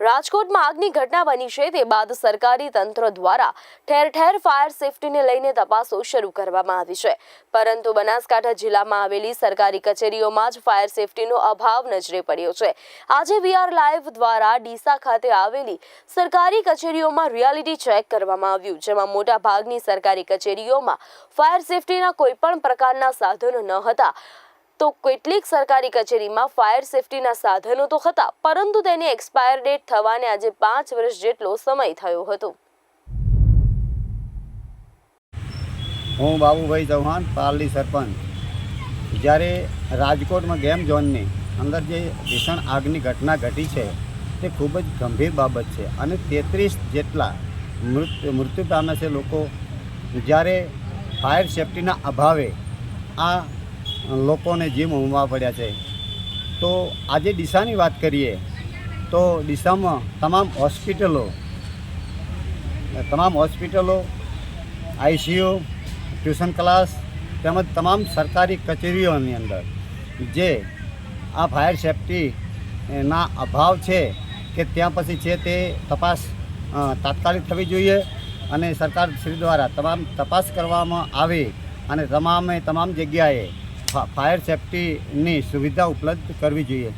રાજકોટમાં આગની ઘટના બની છે. તે બાદ સરકારી તંત્ર દ્વારા ઠેર ઠેર ફાયર સેફટીને લઈને તપાસો શરૂ કરવામાં આવી છે. પરંતુ બનાસકાંઠા જિલ્લામાં આવેલી સરકારી કચેરીઓમાં જ ફાયર સેફટીનો અભાવ નજરે પડ્યો છે. આજે વીઆર લાઈવ દ્વારા ડીસા ખાતે આવેલી સરકારી કચેરીઓમાં રિયાલિટી ચેક કરવામાં આવ્યું, જેમાં મોટા ભાગની સરકારી કચેરીઓમાં ફાયર સેફટીના કોઈ પણ પ્રકારના સાધનો ન હતા. તો કેટલીક સરકારી કચેરીમાં ફાયર સેફટીના સાધનો તો હતા, પરંતુ તેની એક્સપાયર ડેટ થવાને આજે પાંચ વર્ષ જેટલો સમય થયો હતો. હું બાબુભાઈ ચૌહાણ પાલડી સરપંચ. જ્યારે રાજકોટમાં ગેમ ઝોનની અંદર જે ભીષણ આગની ઘટના ઘટી છે, તે ખૂબ જ ગંભીર બાબત છે અને તેત્રીસ જેટલા મૃત્યુ મૃત્યુ પામે છે લોકો. જ્યારે ફાયર સેફટીના અભાવે આ લોકોને જીમ ગુમાવવા પડ્યા છે. તો આજે ડીસાની વાત કરીએ, તો ડીસામાં તમામ હોસ્પિટલો તમામ હોસ્પિટલો, આઈસીયુ, ટ્યુશન ક્લાસ તેમજ તમામ સરકારી કચેરીઓની અંદર જે આ ફાયર સેફટીના અભાવ છે કે ત્યાં પછી છે તે તપાસ તાત્કાલિક થવી જોઈએ અને સરકાર શ્રી દ્વારા તમામ તપાસ કરવામાં આવે અને તમામે તમામ જગ્યાએ ફાયર સેફટીની સુવિધા ઉપલબ્ધ કરવી જોઈએ.